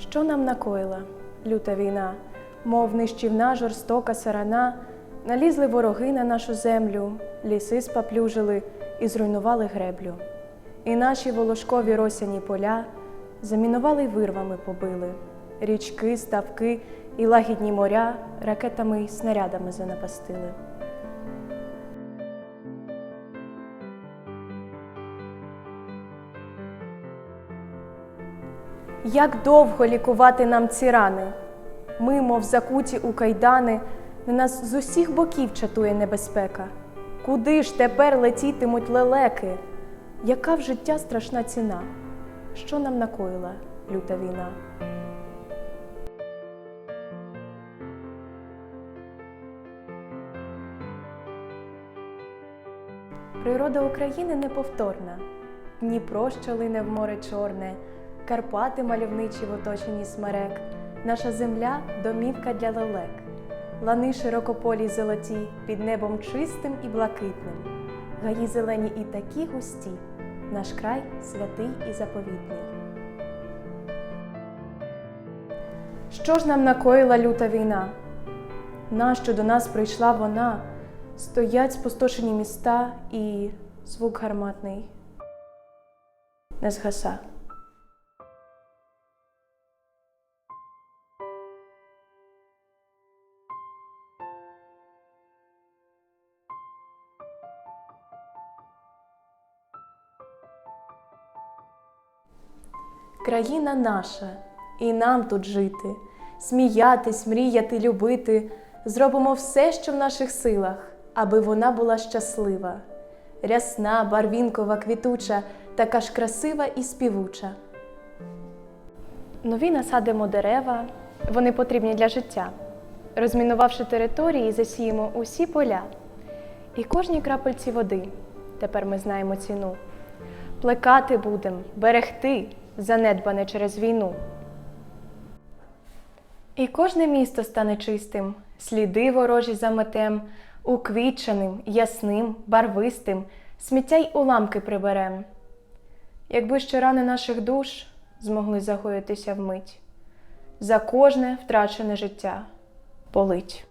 Що нам накоїла? Люта війна, мов нищівна жорстока сарана, налізли вороги на нашу землю, ліси спаплюжили і зруйнували греблю. І наші волошкові росяні поля замінували й вирвами побили, річки, ставки і лагідні моря ракетами й снарядами занапастили. Як довго лікувати нам ці рани? Ми, мов закуті у кайдани, на нас з усіх боків чатує небезпека. Куди ж тепер летітимуть лелеки? Яка в життя страшна ціна? Що нам накоїла люта війна? Природа України неповторна. Дніпро, що лине в море чорне, Карпати мальовничі в оточенні смерек, наша земля домівка для лелек, лани широкополі золоті, під небом чистим і блакитним, гаї зелені і такі густі, наш край святий і заповітний. Що ж нам накоїла люта війна? Нащо до нас прийшла вона? Стоять спустошені міста і звук гарматний не згаса. Країна наша, і нам тут жити, сміятись, мріяти, любити. Зробимо все, що в наших силах, аби вона була щаслива. Рясна, барвінкова, квітуча, така ж красива і співуча. Нові насадимо дерева, вони потрібні для життя. Розмінувавши території, засіємо усі поля. І кожній крапельці води тепер ми знаємо ціну. Плекати будем, берегти, занедбане через війну. І кожне місто стане чистим, сліди ворожі заметем, уквітченим, ясним, барвистим, сміття й уламки приберем. Якби ще рани наших душ змогли загоїтися вмить, за кожне втрачене життя болить.